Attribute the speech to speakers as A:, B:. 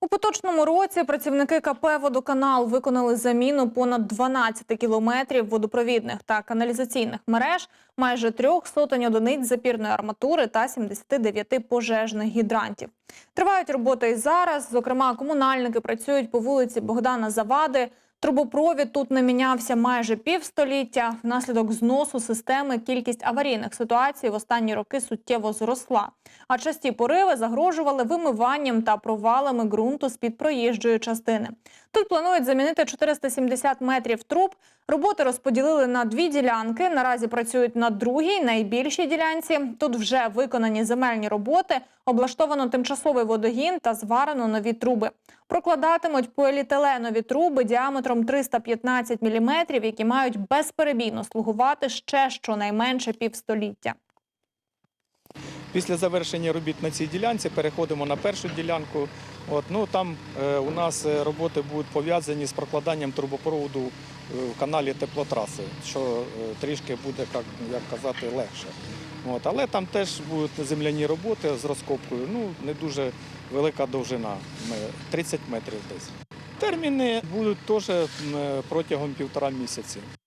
A: У поточному році працівники КП «Водоканал» виконали заміну понад 12 кілометрів водопровідних та каналізаційних мереж, майже трьох сотень одиниць запірної арматури та 79 пожежних гідрантів. Тривають роботи і зараз. Зокрема, комунальники працюють по вулиці Богдана Завади. Трубопровід тут не мінявся майже півстоліття. Внаслідок зносу системи кількість аварійних ситуацій в останні роки суттєво зросла. А часті пориви загрожували вимиванням та провалами ґрунту з-під проїжджої частини. Тут планують замінити 470 метрів труб. Роботи розподілили на дві ділянки. Наразі працюють на другій, найбільшій ділянці. Тут вже виконані земельні роботи, облаштовано тимчасовий водогін та зварено нові труби. Прокладатимуть поліетиленові труби діаметром 315 мм, які мають безперебійно слугувати ще щонайменше півстоліття.
B: Після завершення робіт на цій ділянці переходимо на першу ділянку. От, ну, там е, у нас е, роботи будуть пов'язані з прокладанням трубопроводу е, в каналі теплотраси, що е, трішки буде, як, як казати, легше. От, але там теж будуть земляні роботи з розкопкою, ну, не дуже велика довжина, 30 метрів десь. Терміни будуть теж протягом півтора місяці.